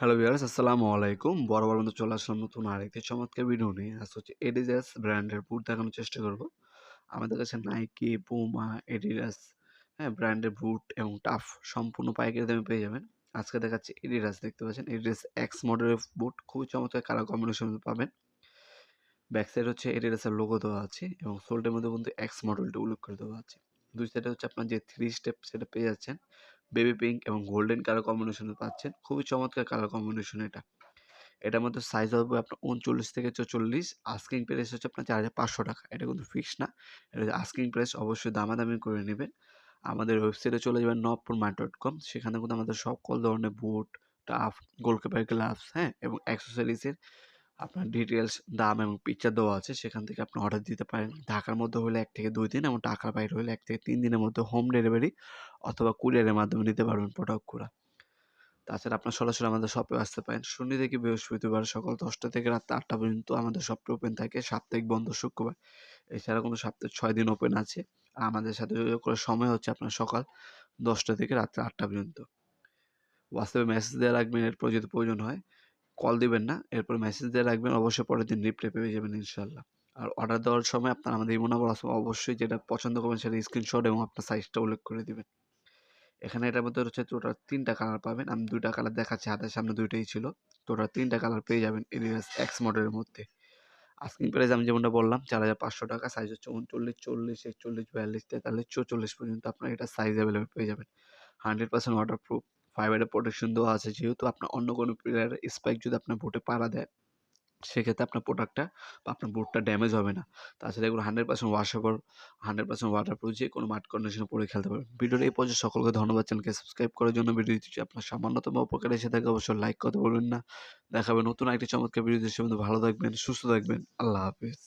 Hello viewers আসসালামু আলাইকুম। বরাবর মতো চলে আসলাম নতুন আরেকটি চমৎকার ভিডিও নিয়ে। আজ হচ্ছে এডিডাস ব্র্যান্ডের বুট দেখানোর চেষ্টা করব। আমাদের কাছে নাইকি পুমা এডিডাস হ্যাঁ ব্র্যান্ডের বুট এবং টাফ সম্পূর্ণ পাইকারি দামে পেয়ে যাবেন। আজকে দেখাচ্ছি এডিডাস দেখতে পাচ্ছেন? এডিডাস এক্স মডেলের বুট খুবই চমৎকার কালার কম্বিনেশন পাবেন। ব্যাক সাইড হচ্ছে এডিডাসের লোগো দেওয়া আছে এবং সোল্ডের মধ্যে কিন্তু এক্স মডেলটা উল্লেখ করে দেওয়া আছে। দুই সাইডে হচ্ছে আপনার যে থ্রি স্টেপ সেটা পেয়ে যাচ্ছেন। বেবি পিঙ্ক এবং গোল্ডেন কালার কম্বিনেশনে পাচ্ছেন। খুবই চমৎকার কালার কম্বিনেশন এটা। এটার মধ্যে সাইজ হবে আপনার উনচল্লিশ থেকে চল্লিশ আস্কিং প্রাইস হচ্ছে আপনার চার হাজার পাঁচশো টাকা। এটা কিন্তু ফিক্স না। এটা আস্কিং প্রাইস অবশ্যই দামাদামি করে নেবেন। আমাদের ওয়েবসাইটে চলে যাবেন নবপুর মার্ট ডট কম সেখানে কিন্তু আমাদের সকল ধরনের বুট টাফ গোলকিপার গ্লাভস হ্যাঁ এবং অ্যাক্সেসরিজের আপনার ডিটেলস দাম এবং পিকচার দেওয়া আছে, সেখান থেকে আপনি অর্ডার দিতে পারেন। ঢাকার মধ্যে হলে এক থেকে দুই দিন এবং ঢাকার বাইরে হলে এক থেকে তিন দিনের মধ্যে হোম ডেলিভারি অথবা কুরিয়ারের মাধ্যমে নিতে পারবেন প্রোডাক্টগুলো তাছাড়া আপনার সরাসরি আমাদের শপে আসতে পারেন। শনি থেকে বৃহস্পতিবার সকাল দশটা থেকে রাত আটটা পর্যন্ত আমাদের শপটা ওপেন থাকে, সাপ্তাহিক বন্ধ শুক্রবার। এছাড়া কোনো সপ্তাহে ছয় দিন ওপেন আছে। আর আমাদের সাথে যোগাযোগ করার সময় হচ্ছে আপনার সকাল দশটা থেকে রাত্রে আটটা পর্যন্ত। হোয়াটসঅ্যাপে মেসেজ দেওয়া রাখবেন এরপর যদি প্রয়োজন হয়। কল দিবেন না, এরপর মেসেজ দিয়ে রাখবেন, অবশ্যই পরের দিন রিপ্লাই পেয়ে যাবেন ইনশাল্লাহ আর অর্ডার দেওয়ার সময় আপনার আমাদের ইমো নাম্বার আছে, অবশ্যই যেটা পছন্দ করবেন সেটা স্ক্রিনশট এবং আপনার সাইজটা উল্লেখ করে দিবেন। এখানে এটার মধ্যে হচ্ছে টোটাল তিনটা কালার পাবেন, আমি দুইটা কালার দেখাচ্ছি, হাতের সামনে দুইটাই ছিল। টোটাল তিনটা কালার পেয়ে যাবেন এলিয়াস এক্স মডেলের মধ্যে। আস্কিং প্রাইস আমি যেমনটা বললাম, চার হাজার পাঁচশো টাকা সাইজ হচ্ছে উনচল্লিশ, চল্লিশ, একচল্লিশ, বিয়াল্লিশ, তেতাল্লিশ, চৌচল্লিশ পর্যন্ত আপনার এটা সাইজ অ্যাভেলেবেল পেয়ে যাবেন। হান্ড্রেড পার্সেন্ট ওয়াটার প্রুফ ফাইবারের প্রোটেকশন দেওয়া আছে যেহেতু আপনার অন্য কোনো প্লেয়ারের স্পাইক যদি আপনার বোটে পাড়া দেয়, সেক্ষেত্রে আপনার প্রোডাক্টটা বা আপনার বোটটা ড্যামেজ হবে না। তাছাড়া এগুলো hundred percent washable hundred percent waterproof যে কোনো মাঠ কন্ডিশনে পরে খেলতে পারবেন। ভিডিওর এই পর্যায়ে সকলকে ধন্যবাদ। চ্যানেলকে সাবস্ক্রাইব করার জন্য ভিডিওটি আপনার সামান্যতম উপকার এসে থাকে। অবশ্যই লাইক করতে বলবেন না। দেখাবে নতুন একটি চমৎকার ভিডিও সে ভালো থাকবেন, সুস্থ থাকবেন। আল্লাহ হাফিজ।